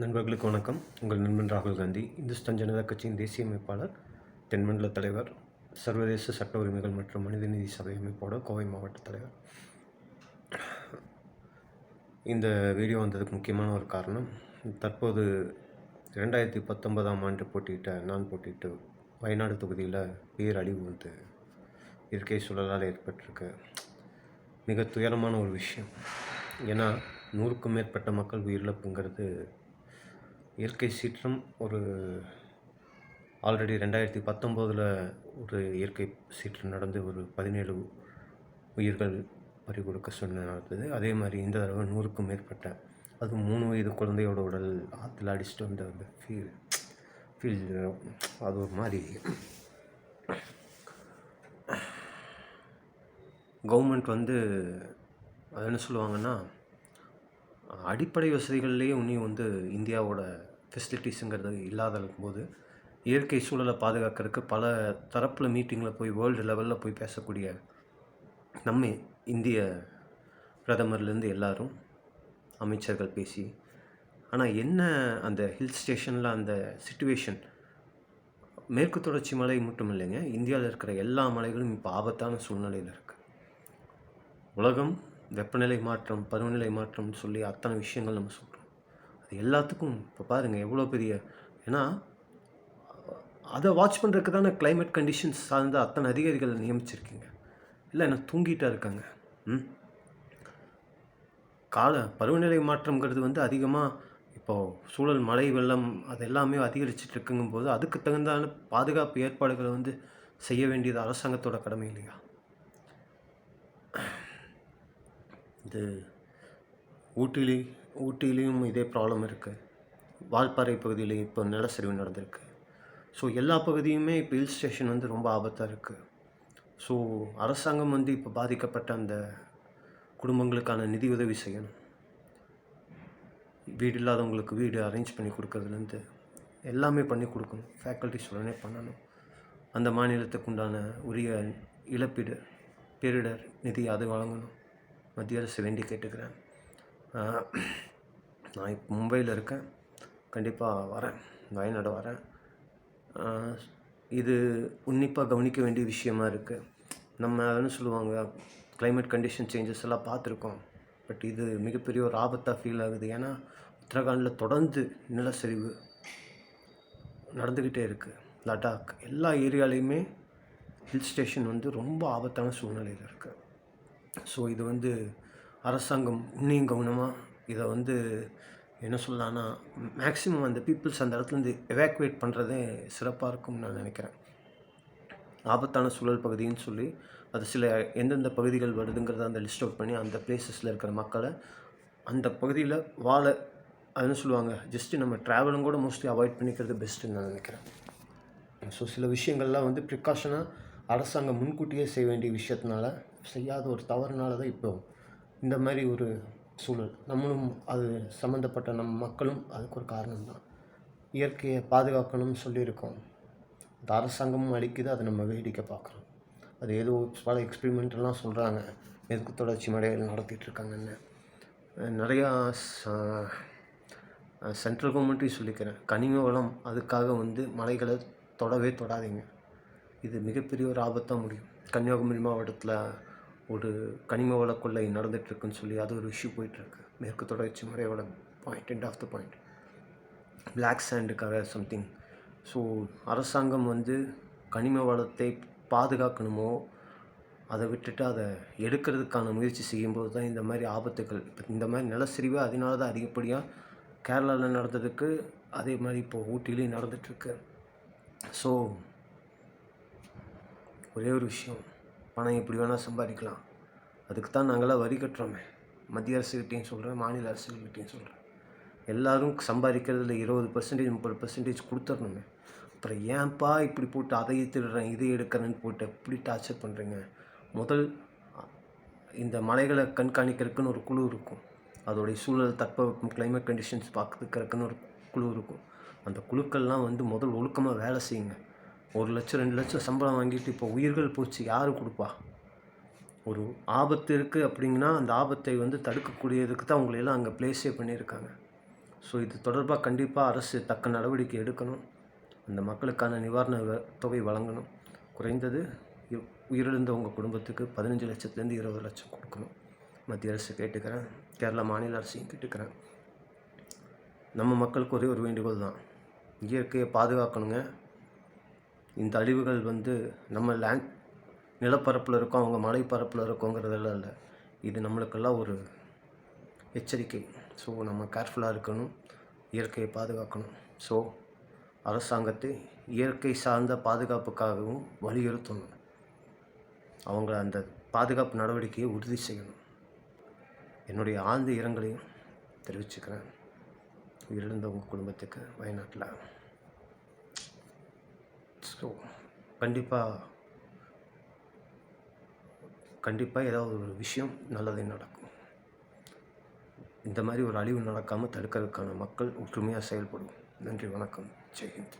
நண்பர்களுக்கு வணக்கம். உங்கள் நண்பன் ராகுல் காந்தி இந்துஸ்தான் ஜனதா கட்சியின் தேசிய அமைப்பாளர் தென்மண்டல தலைவர் சர்வதேச சட்ட உரிமைகள் மற்றும் மனிதநீதி சபை அமைப்போட கோவை மாவட்ட தலைவர். இந்த வீடியோ வந்ததுக்கு முக்கியமான ஒரு காரணம் தற்போது ரெண்டாயிரத்தி பத்தொன்பதாம் ஆண்டு போட்டியிட்ட நான் போட்டியிட்டு வயநாடு தொகுதியில் பேரழிவு வந்து இயற்கை சூழலால் ஏற்பட்டிருக்கு. மிக துயரமான ஒரு விஷயம். ஏன்னா நூறுக்கும் மேற்பட்ட மக்கள் உயிரிழப்புங்கிறது இயற்கை சீற்றம் ஒரு ஆல்ரெடி ரெண்டாயிரத்தி பத்தொம்போதில் ஒரு இயற்கை சீற்றம் நடந்து ஒரு பதினேழு உயிர்கள் பறி கொடுக்க சூழ்நிலை நடந்தது. அதே மாதிரி இந்த தடவை நூறுக்கும் மேற்பட்ட அது மூணு வயது குழந்தையோட உடல் ஆற்றுல அடிச்சுட்டு வந்த அந்த ஃபீல் ஃபீல் அது ஒரு மாதிரி கவர்மெண்ட் வந்து அது என்ன சொல்லுவாங்கன்னா அடிப்படை வசதிகள்லேயே இன்னும் வந்து இந்தியாவோட ஃபெசிலிட்டிஸுங்கிறது இல்லாத போது இயற்கை சூழலை பாதுகாக்கிறதுக்கு பல தரப்பில் மீட்டிங்கில் போய் வேர்ல்டு லெவலில் போய் பேசக்கூடிய நம்ம இந்திய பிரதமர்லேருந்து எல்லாரும் அமைச்சர்கள் பேசி ஆனால் என்ன அந்த ஹில் ஸ்டேஷனில் அந்த சுச்சுவேஷன் மேற்கு தொடர்ச்சி மலை மட்டும் இல்லைங்க இந்தியாவில் இருக்கிற எல்லா மலைகளும் இப்போ ஆபத்தான சூழ்நிலையில் இருக்குது உலகம் வெப்பநிலை மாற்றம் பருவநிலை மாற்றம்னு சொல்லி அத்தனை விஷயங்கள் நம்ம சொல்கிறோம் அது எல்லாத்துக்கும் இப்போ பாருங்கள் எவ்வளோ பெரிய ஏன்னா அதை வாட்ச் பண்ணுறதுக்கு தானே கிளைமேட் கண்டிஷன்ஸ் சார்ந்த அத்தனை அதிகாரிகள் நியமிச்சிருக்கீங்க. இல்லை என்ன தூங்கிட்டா இருக்காங்க. ம்? கால பருவநிலை மாற்றங்கிறது வந்து அதிகமாக இப்போது சூழல் மழை வெள்ளம் அது எல்லாமே அதிகரிச்சுட்டு இருக்குங்கும்போது அதுக்கு தகுந்தான பாதுகாப்பு ஏற்பாடுகளை வந்து செய்ய வேண்டியது அரசாங்கத்தோட கடமை இல்லையா? இது ஊட்டிலே ஊட்டியிலையும் இதே ப்ராப்ளம் இருக்குது வால்பாறை பகுதியில் இப்போ நிலச்சரிவு நடந்திருக்கு. ஸோ எல்லா பகுதியுமே இப்போ ஹில் ஸ்டேஷன் வந்து ரொம்ப ஆபத்தாக இருக்குது ஸோ அரசாங்கம் வந்து இப்போ பாதிக்கப்பட்ட அந்த குடும்பங்களுக்கான நிதி உதவி செய்யணும். வீடு இல்லாதவங்களுக்கு வீடு அரேஞ்ச் பண்ணி கொடுக்கறதுலேருந்து எல்லாமே பண்ணி கொடுக்கணும். ஃபேக்கல்டிஸ் உடனே பண்ணணும். அந்த மாநிலத்துக்கு உண்டான உரிய இழப்பீடு பேரிடர் நிதி அது வழங்கணும். மத்திய அரசு வேண்டி கேட்டுக்கிறேன். நான் இப்போ மும்பையில் இருக்கேன். கண்டிப்பாக வரேன். வயநாடு வரேன். இது உன்னிப்பாக கவனிக்க வேண்டிய விஷயமா இருக்குது நம்ம அதுன்னு சொல்லுவாங்க கிளைமேட் கண்டிஷன் சேஞ்சஸ் எல்லாம் பார்த்துருக்கோம். பட் இது மிகப்பெரிய ஒரு ஆபத்தாக ஃபீல் ஆகுது. ஏன்னா உத்தரகாண்டில் தொடர்ந்து நிலச்சரிவு நடந்துக்கிட்டே இருக்குது லடாக் எல்லா ஏரியாலையுமே ஹில் ஸ்டேஷன் வந்து ரொம்ப ஆபத்தான சூழ்நிலையில் இருக்குது ஸோ இது வந்து அரசாங்கம் இன்னும் கவனமாக இதை வந்து என்ன சொல்லலான்னா மேக்ஸிமம் அந்த பீப்புள்ஸ் அந்த இடத்துலேருந்து எவாக்குவேட் பண்ணுறதே சிறப்பாக இருக்கும்னு நான் நினைக்கிறேன். ஆபத்தான சூழல் பகுதின்னு சொல்லி அது சில எந்தெந்த பகுதிகள் வருதுங்கிறத அந்த லிஸ்ட் அவுட் பண்ணி அந்த பிளேசஸில் இருக்கிற மக்களை அந்த பகுதியில் வாழ அதுன்னு சொல்லுவாங்க ஜஸ்ட்டு நம்ம ட்ராவலும் கூட மோஸ்ட்லி அவாய்ட் பண்ணிக்கிறது பெஸ்ட்டுன்னு நான் நினைக்கிறேன். ஸோ சில விஷயங்கள்லாம் வந்து ப்ரிகாஷனாக அரசாங்கம் முன்கூட்டியே செய்ய வேண்டிய விஷயத்தினால செய்யாத ஒரு தவறுனால தான் இப்போ இந்த மாதிரி ஒரு சூழல். நம்மளும் அது சம்மந்தப்பட்ட நம்ம மக்களும் அதுக்கு ஒரு காரணம் தான் இயற்கையை பாதுகாக்கணும்னு சொல்லியிருக்கோம். அது அரசாங்கமும் அளிக்குது அதை நம்ம வேடிக்கை பார்க்குறோம் அது ஏதோ பல எக்ஸ்பெரிமெண்ட்லாம் சொல்கிறாங்க எதுக்கு தொடர்ச்சி மடையில் நடத்திட்டுருக்காங்கன்னு நிறையா சென்ட்ரல் கவர்மெண்ட்டையும் சொல்லிக்கிறேன். கனிம வளம் அதுக்காக வந்து மலைகளை தொடவே தொடாதீங்க. இது மிகப்பெரிய ஒரு ஆபத்தாக முடியும். கன்னியாகுமரி மாவட்டத்தில் ஒரு கனிம வள கொள்ளை நடந்துகிட்ருக்குன்னு சொல்லி அது ஒரு இஷ்யூ போயிட்டுருக்கு. மேற்கு தொடர்ச்சி மலையோட point end of the point black சாண்டுக்காக something so அரசாங்கம் வந்து கனிம வளத்தை பாதுகாக்கணுமோ அதை விட்டுட்டு அதை எடுக்கிறதுக்கான முயற்சி செய்யும்போது தான் இந்த மாதிரி ஆபத்துகள். இப்போ இந்த மாதிரி நிலச்சரிவு அதனால தான் அதிகப்படியாக கேரளாவில் நடந்ததுக்கு அதே மாதிரி இப்போது ஊட்டிலையும் நடந்துகிட்ருக்கு ஸோ ஒரே ஒரு விஷயம். பணம் எப்படி வேணால் சம்பாதிக்கலாம். அதுக்கு தான் நாங்களாம் வரி கட்டுறோமே. மத்திய அரசுக்கிட்டேயும் சொல்கிறேன் மாநில அரசுகிட்டையும் சொல்கிறேன் எல்லோரும் சம்பாதிக்கிறதுல இருபது பர்சன்டேஜ் முப்பது பர்சன்டேஜ் கொடுத்துடணுமே அப்புறம் ஏன்ப்பா இப்படி போட்டு அதை திருடுறேன் இதை எடுக்கிறேன்னு போட்டு எப்படி டார்ச்சர் பண்ணுறீங்க முதல் இந்த மலைகளை கண்காணிக்கிறதுக்குன்னு ஒரு குழு இருக்கும். அதோடைய சூழல் தட்பவெப்பம் கிளைமேட் கண்டிஷன்ஸ் பார்க்கறதுக்குன்னு ஒரு குழு இருக்கும். அந்த குழுக்கள்லாம் வந்து முதல் ஒழுக்கமாக வேலை செய்யுங்க. ஒரு லட்சம் ரெண்டு லட்சம் சம்பளம் வாங்கிட்டு இப்போ உயிர்கள் போச்சு யார் கொடுப்பா? ஒரு ஆபத்து இருக்குது அப்படிங்கன்னா அந்த ஆபத்தை வந்து தடுக்கக்கூடியதுக்கு தான் உங்களையெல்லாம் அங்கே ப்ளேஸே பண்ணியிருக்காங்க. ஸோ இது தொடர்பாக கண்டிப்பாக அரசு தக்க நடவடிக்கை எடுக்கணும். அந்த மக்களுக்கான நிவாரண வ- தொகை வழங்கணும். குறைந்தது உயிரிழந்தவங்க குடும்பத்துக்கு பதினஞ்சு லட்சத்துலேருந்து இருபது லட்சம் கொடுக்கணும். மத்திய அரசு கேட்டுக்கிறேன். கேரளா மாநில அரசையும் கேட்டுக்கிறேன். நம்ம மக்களுக்கு ஒரே ஒரு வேண்டுகோள் தான். இயற்கையை பாதுகாக்கணுங்க. இந்த அழிவுகள் வந்து நம்ம லேண்ட் நிலப்பரப்பில் இருக்கோம் அவங்க மலைப்பரப்பில் இருக்கோங்கிறதெல்லாம் இல்லை. இது நம்மளுக்கெல்லாம் ஒரு எச்சரிக்கை. ஸோ நம்ம கேர்ஃபுல்லாக இருக்கணும் இயற்கையை பாதுகாக்கணும். ஸோ அரசாங்கத்தை இயற்கை சார்ந்த பாதுகாப்புக்காகவும் வலியுறுத்தணும். அவங்க அந்த பாதுகாப்பு நடவடிக்கையை உறுதி செய்யணும். என்னுடைய ஆழ்ந்த இரங்கலையும் தெரிவிச்சுக்கிறேன். உயிரிழந்தவங்க குடும்பத்துக்கு வயநாட்டில். ஸோ கண்டிப்பாக கண்டிப்பாக ஏதாவது ஒரு விஷயம் நல்லதே நடக்கும். இந்த மாதிரி ஒரு அழிவு நடக்காமல் தடுக்கிறதுக்கான மக்கள் ஒற்றுமையாக செயல்படும். நன்றி வணக்கம். ஜெய்ஹிந்த்.